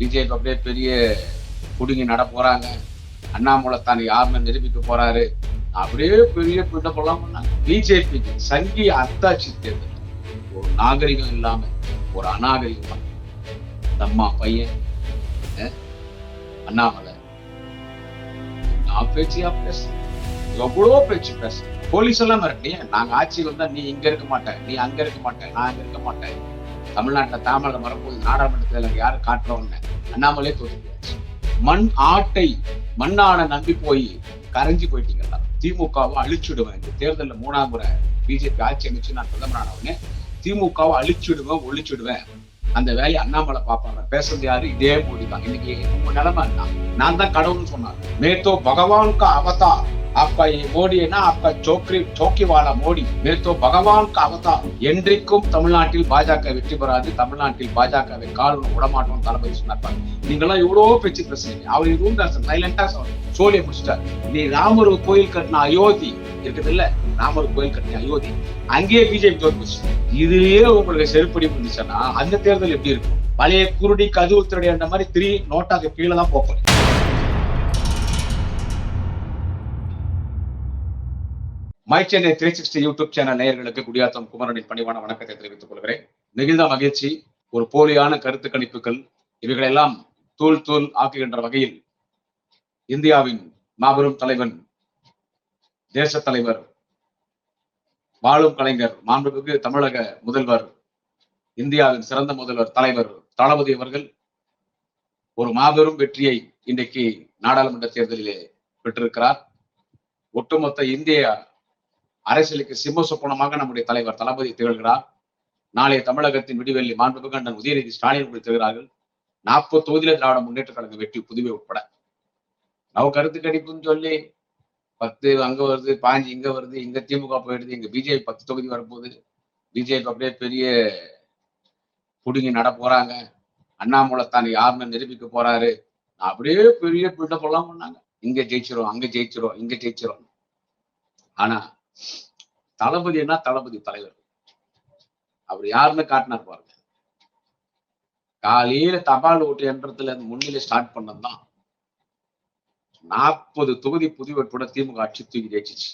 BJP அப்படியே பெரிய குடுங்கி நட போறாங்க. அண்ணாமலை தான் யாருன்னு நிரூபிக்க போறாரு. அப்படியே பெரிய பின்னப்பெல்லாம் பண்ணாங்க பிஜேபி சங்கி அத்தாட்சி தேர்தல். ஒரு நாகரிகம் இல்லாம ஒரு அநாகரிகம் தம்மா பையன் அண்ணாமலை. நான் பேச்சியா பேச எவ்வளோ பேச்சு பேச போலீஸ் எல்லாம் மிரட்டி நாங்க ஆட்சியில் வந்தா நீ இங்க இருக்க மாட்டேன். நீ அங்க இருக்க மாட்டேன். நான் அங்க இருக்க மாட்டேன். தமிழ்நாட்டில் தாமரை மரபு நாடாளுமன்ற தேர்தல் யாரும் காட்டுறோம்னு அண்ணாமலே தோற்றுக்கிறாச்சு மண் ஆட்டை மண்ணான நம்பி போய் கரைஞ்சி போயிட்டீங்களா திமுகவை அழிச்சுடுவேன். இந்த தேர்தலில் மூணாம் முறை பிஜேபி ஆட்சி அமைச்சு நான் பிரதமரானவனே திமுகவை அழிச்சுடுவேன் ஒழிச்சுடுவேன். அந்த வேலையை அண்ணாமலை பார்ப்பாங்க பேசுறது யாரு? இதே மோடி தான் இன்னைக்கு நிலைமை நான் தான் கடவுள்னு சொன்னார். மேத்தோ பகவானுக்கு அவதார். அப்ப மோடினா அப்ப சோக்ரி சோக்கிவாலா மோடி. மேற்கோ பகவான் அவதா என்றைக்கும் தமிழ்நாட்டில் பாஜக வெற்றி பெறாது. தமிழ்நாட்டில் பாஜகவை கால் விடமாட்டோம் தளபதி சொன்னார் நீங்களாம் எவ்வளவோ பேச்சு பேசுறீங்க? அவர் இதுவும் தான் சைலண்டா சோழியை முடிச்சிட்டார். நீ ராமர் கோயில் கட்டின அயோத்தி. இருக்குது இல்ல ராமர் கோயில் கட்டின அயோத்தி. அங்கேயே பிஜேபி தோற்பிச்சு இதுலயே உங்களுக்கு செருப்படி முடிச்சுன்னா அந்த தேர்தல் எப்படி இருக்கும்? பழைய குருடி கதுவு திருடி அந்த மாதிரி திரி நோட்டாக்கு கீழே தான் போப்பேன் my Chennai three sixty YouTube channel நேயர்களுக்கு குடியாத்தம் குமரனின் பணிவான வணக்கத்தை தெரிவித்துக் கொள்கிறேன். மிகுந்த மகிழ்ச்சி ஒரு போலியான கருத்து கணிப்புகள் இவைகளெல்லாம் தூள் தூள் ஆக்குகின்ற வகையில் இந்தியாவின் மாபெரும் தலைவன் தேச தலைவர் வாழும் கலைஞர் மாண்புமிகு தமிழக முதல்வர் இந்தியாவின் சிறந்த முதல்வர் தலைவர் தளபதி அவர்கள் ஒரு மாபெரும் வெற்றியை இன்றைக்கு நாடாளுமன்ற தேர்தலிலே பெற்றிருக்கிறார். ஒட்டுமொத்த இந்திய அரசியலுக்கு சிம்ம சொப்பனமாக நம்முடைய தலைவர் தளபதி திகழ்கிறார். நாளைய தமிழகத்தின் விடிவெள்ளி மாண்புமிகு அண்ணன் உதயநிதி ஸ்டாலின் அவர்கள் திகழ்கிறார்கள். நாற்பது தொகுதியில திராவிட முன்னேற்ற கழக வெற்றி புதுவை உட்பட. நவ கருத்து கணிப்புன்னு சொல்லி பத்து அங்க வருது பாஞ்சு இங்க வருது இங்க திமுக போயிடுது இங்க பிஜேபி பத்து தொகுதி வரப்போகுது. பிஜேபி அப்படியே பெரிய புடுங்கி நட போறாங்க. அண்ணாமலை தான் யாருன்னு நிரூபிக்க போறாரு. அப்படியே பெரிய பில்டப் எல்லாம் பண்ணாங்க. இங்க ஜெயிச்சிரும் அங்க ஜெயிச்சிரும் இங்க ஜெயிச்சிரும். ஆனா தளபதினா தளபதி தலைவர். அவர் யாருன்னு காட்டினார் பாருங்க. காலையில தபால் ஓட்டு எண்ணத்துல இருந்து முன்னிலை ஸ்டார்ட் பண்ணதுதான் நாற்பது தொகுதி புதிய உட்பட திமுக ஆட்சி தூக்கி ஜெயிச்சிச்சு.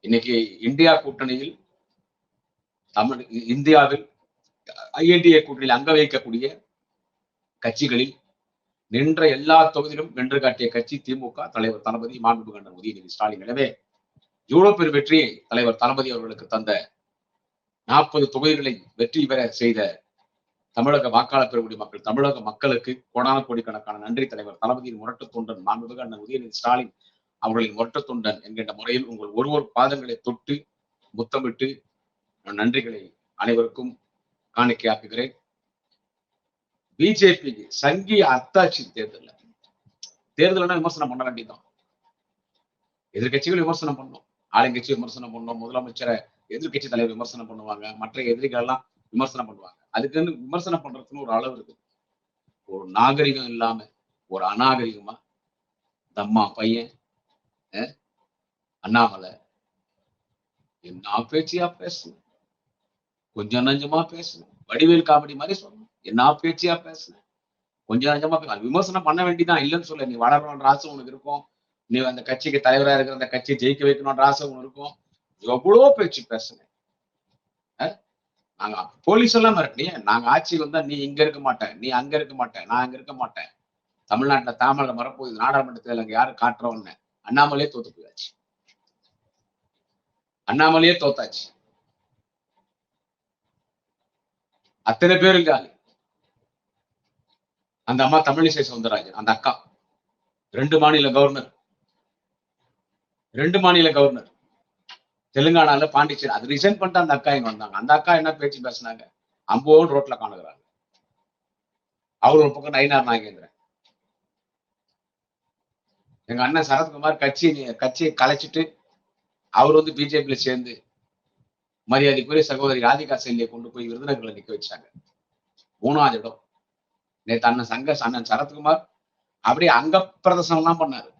இன்னைக்கு இந்தியா கூட்டணியில் தமிழ் இந்தியாவில் ஐஎன்டிஏ கூட்டணியில் அங்க வைக்கக்கூடிய கட்சிகளில் நின்ற எல்லா தொகுதியிலும் வென்று காட்டிய கட்சி திமுக தலைவர் தளபதி மாண்புமிகு அண்ணன் உதயநிதி ஸ்டாலின். எனவே இவ்வளவு வெற்றியை தலைவர் தளபதி அவர்களுக்கு தந்த நாற்பது தொகுதிகளை வெற்றி பெற செய்த தமிழக வாக்காளர் பெறக்கூடிய மக்கள் தமிழக மக்களுக்கு கோடான கோடிக்கணக்கான நன்றி தலைவர் தளபதியின் முரட்டு தொண்டன் மாண்புமிகு அண்ணன் உதயநிதி ஸ்டாலின் அவர்களின் முரட்டு தொண்டன் என்கின்ற முறையில் உங்கள் ஒருவர் பாதங்களை தொட்டு முத்தமிட்டு நன்றிகளை அனைவருக்கும் காணிக்கையாக்குகிறேன். பிஜேபிக்கு சங்கி அத்தாட்சி தேர்தல் தேர்தல்னா விமர்சனம் பண்ண வேண்டியதுதான். எதிர்கட்சிகள் விமர்சனம் பண்ணும். ஆளுங்கட்சி விமர்சனம் பண்ணும். முதலமைச்சரை எதிர்கட்சி தலைவர் விமர்சனம் பண்ணுவாங்க. மற்ற எதிரிகள் எல்லாம் விமர்சனம் பண்ணுவாங்க. அதுக்குன்னு விமர்சனம் பண்றதுக்குன்னு ஒரு அளவு இருக்கு. ஒரு நாகரிகம் இல்லாம ஒரு அநாகரிகமா தம்மா பையன் அஹ், அண்ணாமலை என்ன பேச்சியா பேசணும்? கொஞ்சம் நஞ்சமா பேசணும். வடிவேல் காமெடி மாதிரி சொல்லணும். என்ன பேச்சியா பேசுன? கொஞ்சம் நஞ்சமா விமர்சனம் பண்ண வேண்டியதான் இல்லைன்னு சொல்ல. நீ வளரணுன்ற ஆசை உனக்கு இருக்கும். நீ அந்த கட்சிக்கு தலைவரா இருக்கிற அந்த கட்சியை ஜெயிக்க வைக்கணும்ன்ற ஆசை உனக்கு இருக்கும். எவ்வளோ பேச்சு பேசுங்க நாங்க போலீஸ் எல்லாம் மிரட்டி நாங்க ஆட்சி வந்தா நீ இங்க இருக்க மாட்டேன் நீ அங்க இருக்க மாட்டேன் நான் அங்க இருக்க மாட்டேன். தமிழ்நாட்டுல தாமரை வரப்போகுது நாடாளுமன்றத்துல அங்க யாரு காட்டுறோம்னு. அண்ணாமலையே தோத்து போயாச்சு அண்ணாமலையே தோத்தாச்சு. அத்தனை பேரும் காலி அந்த அம்மா தமிழிசை சவுந்தரராஜன் அந்த அக்கா. ரெண்டு மாநில கவர்னர். ரெண்டு மாநில கவர்னர். தெலுங்கானால பாண்டிச்சேரி. அது ரிசைன் பண்ணிட்டு அந்த அக்கா இங்க வந்தாங்க. அந்த அக்கா என்ன பேச்சு பேசுனாங்க? அம்போன்னு ரோட்ல காணுகிறாங்க அவர் ஒரு பக்கம் நயினார் நாகேந்திரன். எங்க அண்ணன் சரத்குமார் கட்சி கட்சியை கலைச்சிட்டு அவர் வந்து பிஜேபியில சேர்ந்து மரியாதைக்குரிய சகோதரி ராதிகா செல்லியை கொண்டு போய் விருதுநகர்ல நிக்க வச்சாங்க. மூணாவது இடம். நேற்று அண்ணன் சங்க அண்ணன் சரத்குமார் அப்படியே அங்க பிரதர்சனம் எல்லாம் பண்ணாரு.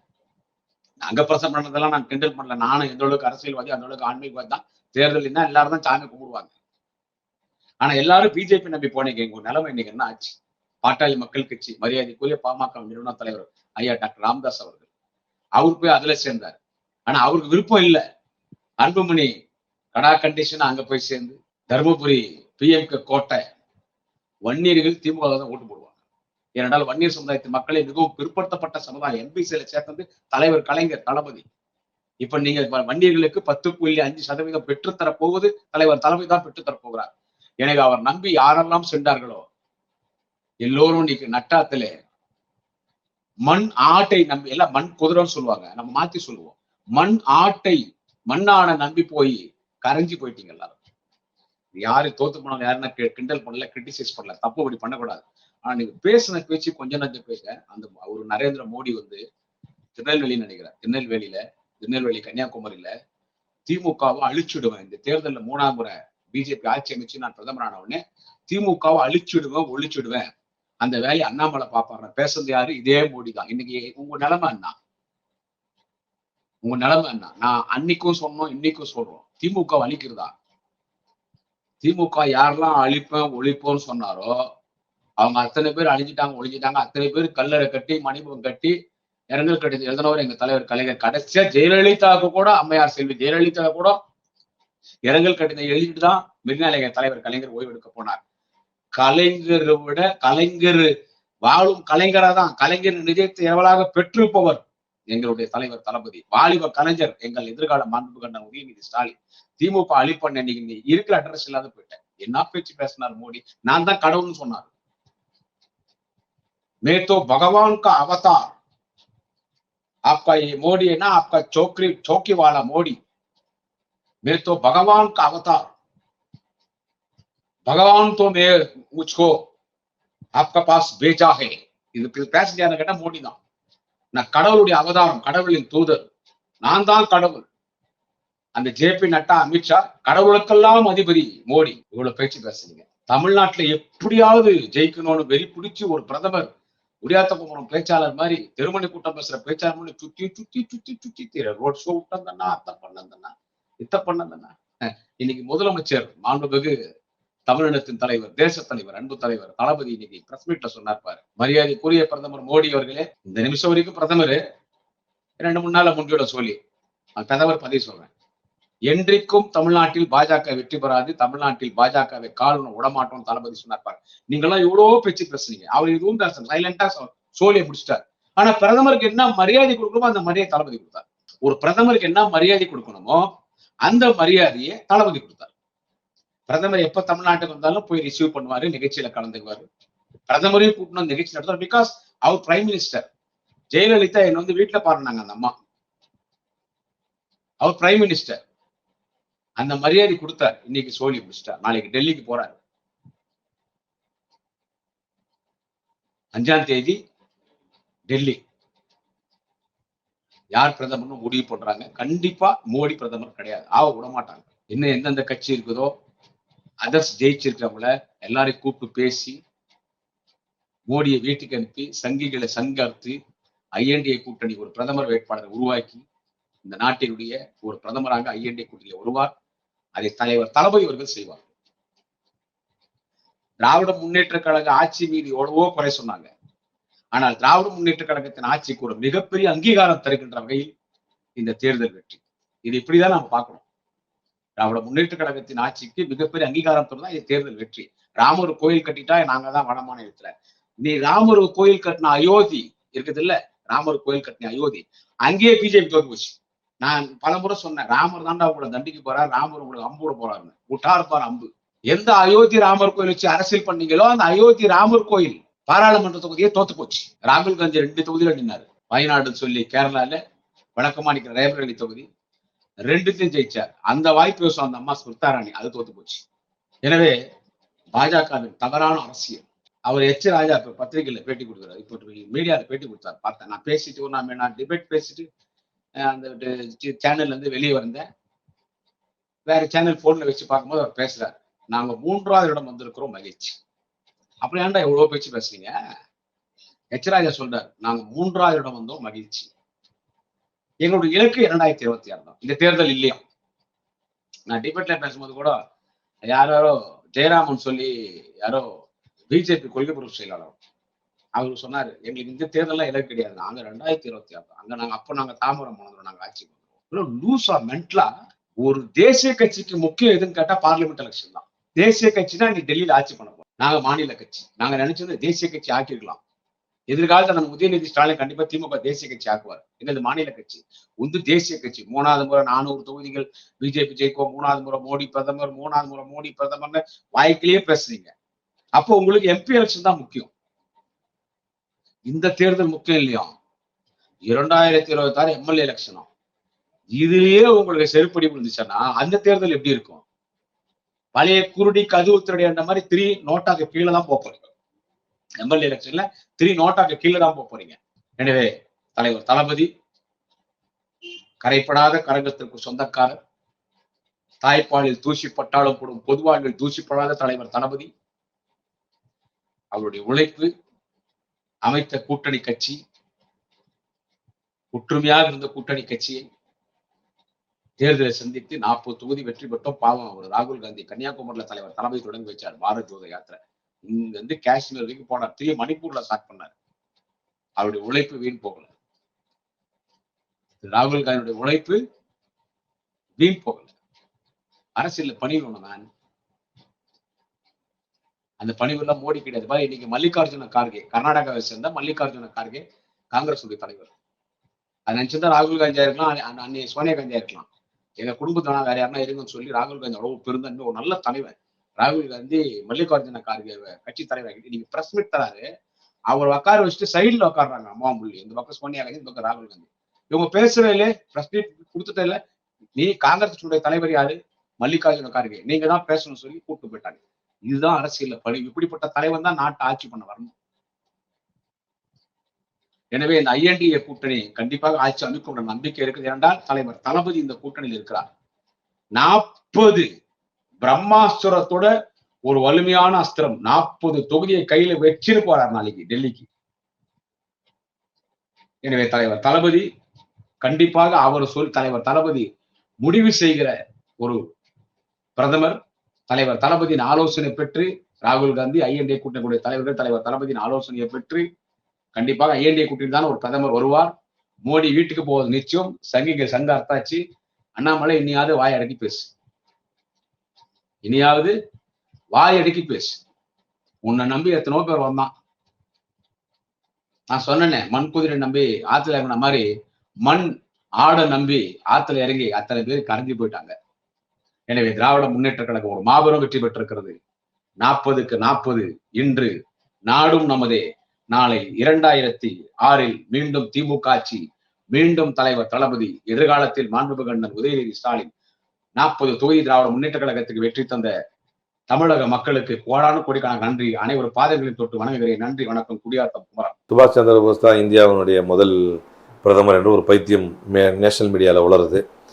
அங்க பிரதர்சனம் பண்ணதெல்லாம் நான் கிண்டல் பண்ணல. நானும் எந்த அளவுக்கு அரசியல்வாதி அந்த அளவுக்கு ஆன்மீகவாதி தான். தேர்தல் எல்லாரும் தான் சாமி கும்பிடுவாங்க. ஆனா எல்லாரும் பிஜேபி நம்பி போனீங்க. உங்க நிலைமை இன்னைக்கு என்ன ஆச்சு? பாட்டாளி மக்கள் கட்சி மரியாதைக்குரிய பாமக நிறுவன தலைவர் ஐயா டாக்டர் ராம்தாஸ் அவர்கள். அவர் போய் அதுல சேர்ந்தார். ஆனா அவருக்கு விருப்பம் இல்ல. அன்புமணி கடா கண்டிஷன் அங்க போய் சேர்ந்து தருமபுரி பிஎம்கே கோட்டை வன்னியர்கள் திமுக தான் ஓட்டு போடுவாங்க. ஏனென்றால் வன்னியர் சமுதாயத்தின் மக்களை மிகவும் பிற்படுத்தப்பட்ட சமுதாயம். எம்பிசியில சேர்த்தது தலைவர் கலைஞர் தளபதி. இப்ப நீங்க வன்னியர்களுக்கு பத்து புள்ளி அஞ்சு சதவீதம் பெற்றுத்தர போவது தலைவர் தலைமை தான் பெற்றுத்தர போகிறார். எனவே அவர் நம்பி யாரெல்லாம் சென்றார்களோ எல்லோரும் இன்னைக்கு நட்டாத்திலே மண் ஆட்டை நம்பி எல்லாம் மண் குதிரைன்னு சொல்லுவாங்க. நம்ம மாத்தி சொல்லுவோம். மண் ஆட்டை மண்ணான நம்பி போய் கரைஞ்சு போயிட்டீங்க எல்லாரும். யாரு தோத்து போனாங்க யாருன்னா கி- கிண்டல் பண்ணல கிரிட்டிசைஸ் பண்ணல தப்பு அப்படி பண்ணக்கூடாது. ஆனா நீங்க பேசின பேச்சு கொஞ்ச நஞ்ச பேச அந்த ஒரு நரேந்திர மோடி வந்து திருநெல்வேலி நினைக்கிறேன் திருநெல்வேலியில திருநெல்வேலி கன்னியாகுமரியில திமுகவை அழிச்சுடுவேன். இந்த தேர்தலில் மூணாம் முறை பிஜேபி ஆட்சி அமைச்சு நான் பிரதமரான உடனே திமுகவை அழிச்சுடுவேன் ஒழிச்சுடுவேன். அந்த வேலையை அண்ணாமலை பாப்பாரு. பேசுறது யாரு? இதே மோடி தான். இன்னைக்கு உங்க நிலைமை என்ன? உங்க நிலைமை என்ன? நான் அன்னைக்கும் சொன்னோம் இன்னைக்கும் சொல்றோம். திமுக அழிக்கிறதா திமுக யாரெல்லாம் அழிப்பேன் ஒழிப்போம்னு சொன்னாரோ அவங்க அத்தனை பேர் அழிஞ்சிட்டாங்க ஒழிஞ்சிட்டாங்க. அத்தனை பேர் கல்லறை கட்டி மணிபுரம் கட்டி இரங்கல் கடிதம் எழுதினவர் எங்க தலைவர் கலைஞர். கடைசியா ஜெயலலிதாவுக்கு கூட அம்மையார் செல்வி. ஜெயலலிதா கூட இரங்கல் கடிதம் எழுதிட்டு தான் மெரினால தலைவர் கலைஞர் ஓய்வெடுக்க போனார். கலைஞரை விட கலைஞர் வாழும் கலைஞரா தான். கலைஞர் நிஜத்தை எவ்வளாக பெற்றிருப்பவர்? எங்களுடைய தலைவர் தளபதி. வாலிப கலைஞர் எங்கள் எதிர்கால மாண்பு கண்ட உதயநிதி ஸ்டாலின். திமுக அழிப்பண்ண இன்னைக்கு நீ இருக்கிற அட்ரஸ் இல்லாத போயிட்டேன் என்ன பேச்சு பேசினார் மோடி? நான் தான் கடவுள்னு சொன்னார். मैं तो भगवान का अवतार आपका ये मोदी है ना आपका चौकरी चौकी वाला मोदी मैं तो भगवान का अवतार भगवान तो मैं मुझको आपका पास भेजा है இது பேச யாரு கேட்டா மோடி தான் நான் கடவுளுடைய அவதாரம் கடவுளின் தூதர் நான் தான் கடவுள் அந்த ஜேபி நட்டா அமித்ஷா கடவுளுக்கெல்லாம் அதிபதி மோடி இவ்வளவு பேச்சு பேசுறீங்க தமிழ்நாட்டுல எப்படியாவது ஜெயிக்கணும்னு வெறி பிடிச்சு ஒரு பிரதமர் உரியாத்த போன பேச்சாளர் மாதிரி தெருமணி கூட்டம் பேசுற பேச்சாளர் மாதிரி சுத்தி சுத்தி சுத்தி சுத்தி தீர ரோட் ஷோ விட்டந்தண்ணா அத்தை பண்ணந்தண்ணா இத்த பண்ணந்தண்ணா. இன்னைக்கு முதலமைச்சர் மாண்புமிகு தமிழினத்தின் தலைவர் தேச தலைவர் அன்பு தலைவர் தளபதி இன்னைக்கு பிரஸ் மீட்ல சொன்னார் பாரு. மரியாதைக்குரிய பிரதமர் மோடி அவர்களே இந்த நிமிஷம் வரைக்கும் பிரதமர் ரெண்டு மூணு நாள் முன்கூட சொல்லி நான் பிரதமர் பதவி சொல்றேன். என்றைக்கும் தமிழ்நாட்டில் பாஜக வெற்றி பெறாது தமிழ்நாட்டில் பாஜகவை காலணும் விடமாட்டோம் தளபதி சொன்னார் பாரு நீங்கெல்லாம் எவ்வளவோ பேச்சு பேசுனீங்க. அவர் எதுவும் பேச சைலண்டா சோழியை பிடிச்சிட்டார் ஆனா பிரதமருக்கு என்ன மரியாதை கொடுக்கணுமோ அந்த மரியாதை தளபதி கொடுத்தார். ஒரு பிரதமருக்கு என்ன மரியாதை கொடுக்கணுமோ அந்த மரியாதையை தளபதி கொடுத்தார். பிரதமர் எப்ப தமிழ்நாட்டுக்கு வந்தாலும் போய் ரிசீவ் பண்ணுவாரு நிகழ்ச்சியில கலந்துக்குவாரு. பிரதமரையும் கூட்டணும் நிகழ்ச்சி நடத்துவார். பிகாஸ் அவர் பிரைம் மினிஸ்டர் ஜெயலலிதா என்ன வந்து வீட்டுல பாருனாங்க அந்த அம்மா. அவர் பிரைம் மினிஸ்டர் அந்த மரியாதை கொடுத்தார். இன்னைக்கு சோழி முடிச்சிட்டார். நாளைக்கு டெல்லிக்கு போறாரு. அஞ்சாம் தேதி டெல்லி. யார் பிரதமர்னு முடிவு பண்றாங்க. கண்டிப்பா மோடி பிரதமர் கிடையாது. ஆவ விட மாட்டாங்க என்ன எந்தெந்த கட்சி இருக்குதோ அதர்ஸ் ஜெயிச்சிருக்கிறவங்கள எல்லாரையும் கூப்பிட்டு பேசி மோடியை வீட்டுக்கு அனுப்பி சங்கிகளை சங்கர்த்து ஐஎன்டிஏ கூட்டணி ஒரு பிரதமர் வேட்பாளரை உருவாக்கி இந்த நாட்டினுடைய ஒரு பிரதமராக ஐஎன்டிஏ கூட்டணியில் வருவார். அதை தலைவர் தளபதி அவர்கள் செய்வார் திராவிட முன்னேற்ற கழக ஆட்சி மீது எவ்வளவோ குறை சொன்னாங்க. ஆனால் திராவிட முன்னேற்ற கழகத்தின் ஆட்சி கூட மிகப்பெரிய அங்கீகாரம் தருகின்ற வகையில் இந்த தேர்தல் வெற்றி. இது இப்படிதான் நாம பார்க்கணும். திராவிட முன்னேற்ற கழகத்தின் ஆட்சிக்கு மிகப்பெரிய அங்கீகாரம் தருதான் இது தேர்தல் வெற்றி. ராமர் கோயில் கட்டிட்டா நாங்க தான் வட நீ ராமர் கோயில் கட்டின அயோத்தி இருக்குது இல்ல ராமர் கோயில் கட்டின அயோத்தி. அங்கேயே பிஜேபி தோற்று போச்சு. நான் பலமுறை சொன்னேன் ராமர் தாண்டா உங்களை தண்டிக்க போறார் ராமர் உங்களுக்கு அம்பு விட போறாருன்னு. விட்டார் அம்பு. எந்த அயோத்தி ராமர் கோயில் வச்சு அரசியல் பண்ணீங்களோ அந்த அயோத்தி ராமர் கோயில் பாராளுமன்ற தொகுதியே தோத்து போச்சு. ராகுல் காந்தி ரெண்டு தொகுதியில நின்னாரு. வயநாடுன்னு சொல்லி கேரளால வழக்கமா நிற்கிற ரேபரேலி தொகுதி. ரெண்டுத்தையும் ஜெயிச்சார். அந்த வாய்ப்பு யோசம் அந்த அம்மா ஸ்மிருதாராணி அது தோத்து போச்சு. எனவே பாஜகவின் தவறான அரசியல். அவர் எச். ராஜா இப்ப பத்திரிகையில பேட்டி கொடுக்குறாரு. இப்போ மீடியாவில் பேட்டி கொடுத்தாரு. பார்த்தேன். நான் பேசிட்டு நான் நான் டிபேட் பேசிட்டு அந்த சேனல்ல இருந்து வெளியே வந்தேன் வேற சேனல் ஃபோனில் வச்சு பார்க்கும்போது அவர் பேசுகிறார் நாங்க மூன்றாவது இடம் வந்திருக்கிறோம் மகிழ்ச்சி. அப்படி ஏன்டா எவ்வளோ பேச்சு பேசுறீங்க? ஹெச்ராஜா சொல்றார் நாங்கள் நாங்க மூன்றாவது இடம் வந்தோம் மகிழ்ச்சி. எங்களுடைய இலக்கு இரண்டாயிரத்தி இருபத்தி ஆறு தான். இந்த தேர்தல் இல்லையா? நான் டிபேட்ல பேசும்போது கூட யாரோ ஜெயராமன் சொல்லி யாரோ பிஜேபி கொள்கை பொறுப்பு செயலாளர் அவர் சொன்னாரு எங்களுக்கு இந்த தேர்தலாம் இலக்கு கிடையாது. நாங்க ரெண்டாயிரத்தி இருபத்தி ஆறு அங்க நாங்க அப்போ நாங்க தாமரம் போனோம் நாங்க ஆட்சி பண்ணுவோம் லூசா மென்ட்லா ஒரு தேசிய கட்சிக்கு முக்கியம் எதுன்னு கேட்டா பார்லிமெண்ட் எலெக்ஷன் தான். தேசிய கட்சி தான் நீ டெல்லியில ஆட்சி பண்ண போறோம். நாங்க மாநில கட்சி. நாங்க நினைச்சது தேசிய கட்சி ஆக்கிருக்கலாம் எதிர்காலத்துல நம்ம உதயநிதி ஸ்டாலின் கண்டிப்பா திமுக தேசிய கட்சி ஆக்குவார். என்னது மாநில கட்சி? உந்து தேசிய கட்சி. மூணாவது முறை நானூறு தொகுதிகள் பிஜேபி ஜெயிக்கும் மூணாவது முறை மோடி பிரதமர் மூணாவது முறை மோடி பிரதமர்னு வாய்க்கிலேயே பேசுறீங்க. அப்போ உங்களுக்கு எம்பி எலெக்ஷன் தான் முக்கியம். இந்த தேர்தல் முக்கியம் இல்லையா? இரண்டாயிரத்தி இருபத்தி ஆறு எம்எல்ஏ எலெக்ஷனும் இதுலயே உங்களுக்கு செருப்படி விழுந்துச்சுன்னா அந்த தேர்தல் எப்படி இருக்கும்? பழைய குருடி கதவு திருடி அந்த மாதிரி த்ரீ நோட்டாக்கு கீழே தான் போக போறீங்க. எம்எல்ஏ எலெக்ஷன்ல த்ரீ நோட்டாக்கு கீழே தான் போக போறீங்க. எனவே தலைவர் தளபதி கரைப்படாத கரங்கத்திற்கு சொந்தக்காரர் தாய்ப்பாலில் தூசிப்பட்டாலும் கூடும் பொதுவாழ்வில் தூசிப்படாத தலைவர் தளபதி அவருடைய உழைப்பு அமைத்த கூட்டணி கட்சி ஒற்றுமையாக இருந்த கூட்டணி கட்சியை தேர்தலை சந்தித்து நாற்பது தொகுதி வெற்றி பெற்றோம். பாவம் அவர் ராகுல் காந்தி கன்னியாகுமரியில தலைவர் தலைமை தொடங்கி வச்சார் பாரத் ஜோத யாத்திரை. இங்க இருந்து காஷ்மீர் வரைக்கும் போனார். திரும்பி மணிப்பூர்ல ஸ்டார்ட் பண்ணார். அவருடைய உழைப்பு வீண் போகல. ராகுல் காந்தியுடைய உழைப்பு வீண் போகல. அரசியல்ல பணிவு நான் அந்த பணிவெல்லாம் மோடி கிடையாது. மாதிரி இன்னைக்கு மல்லிகார்ஜுன கார்கே கர்நாடகாவை சேர்ந்த மல்லிகார்ஜுன கார்கே காங்கிரஸ் உடைய தலைவர். அது நினைச்சிருந்தா ராகுல் காந்தியா இருக்கலாம் அன்னை- சோனியா காந்தியா இருக்கலாம் எங்க குடும்பத்தான வேற யாருன்னா இருங்கன்னு சொல்லி ராகுல் காந்தி அவ்வளவு பெருந்த ஒரு நல்ல தலைவர். ராகுல் காந்தி மல்லிகார்ஜுன கார்கே கட்சி தலைவர். நீங்க பிரஸ் மீட் தராரு. அவர் உட்கார வச்சுட்டு சைடுல உட்காடுறாங்க அம்மா முள்ளி இந்த பக்கம் சோனியா காந்தி இந்த பக்கம் ராகுல் காந்தி. இவங்க பேசவே இல்லை பிரஸ் மீட் கொடுத்துட்டே இல்ல. நீ காங்கிரஸ் தலைவர் யாரு? மல்லிகார்ஜுன கார்கே. நீங்க தான் பேசணும்னு சொல்லி கூப்பிட்டு போயிட்டாங்க. இதுதான் அரசியல பணி இப்படிப்பட்ட தலைவன் தான் நாட்டை ஆட்சி பண்ண வரணும். எனவே இந்த ஐஎன்டிஏ கூட்டணி கண்டிப்பாக ஆட்சி அமைக்கும் நம்பிக்கை இருக்குது. என்றால் தலைவர் தளபதி இந்த கூட்டணியில் இருக்கிறார். நாற்பது பிரம்மாஸ்திரத்தோட ஒரு வலிமையான அஸ்திரம். நாற்பது தொகுதியை கையில வச்சிரு போறார் நாளைக்கு டெல்லிக்கு. எனவே தலைவர் தளபதி கண்டிப்பாக அவர் சொல் தலைவர் தளபதி முடிவு செய்கிற ஒரு பிரதமர் தலைவர் தளபதியின் ஆலோசனை பெற்று ராகுல் காந்தி ஐஎன்டிஏ கூட்டணியுடைய தலைவர்கள் தலைவர் தளபதியின் ஆலோசனையை பெற்று கண்டிப்பாக ஐஎன்டிஏ கூட்டணி தான் ஒரு பிரதமர் வருவார். மோடி வீட்டுக்கு போவது நிச்சயம். சங்கிங்க சங்க அர்த்தாச்சு அண்ணாமலை இனியாவது வாய் அடக்கி பேசு. இனியாவது வாய் அடக்கி பேசு. உன்னை நம்பி எத்தனோ பேர் வந்தான். நான் சொன்னேனே மண் குதிரை நம்பி ஆத்துல இறங்கின மாதிரி மண் ஆடை நம்பி ஆத்துல இறங்கி அத்தனை பேர் கரைஞ்சு போயிட்டாங்க. எனவே திராவிட முன்னேற்ற கழகம் ஒரு மாபெரும் வெற்றி பெற்றிருக்கிறது. நாற்பதுக்கு நாற்பது இன்று நாடும் நமதே. நாளை இரண்டாயிரத்தி ஆறில் மீண்டும் திமுக ஆட்சி மீண்டும் தலைவர் தளபதி எதிர்காலத்தில் மாண்புமிகு உதயநிதி ஸ்டாலின் நாற்பது தொகுதி திராவிட முன்னேற்ற கழகத்துக்கு வெற்றி தந்த தமிழக மக்களுக்கு கோடான கோடிக்கான நன்றி. அனைவரும் பாதங்களில் தொட்டு வணங்குகிறேன். நன்றி வணக்கம். குடியாத்தம் குமரன். சுபாஷ் சந்திர போஸ் தான் இந்தியாவினுடைய முதல் பிரதமர் என்று ஒரு பைத்தியம் நேஷனல் மீடியாவில் உளருது.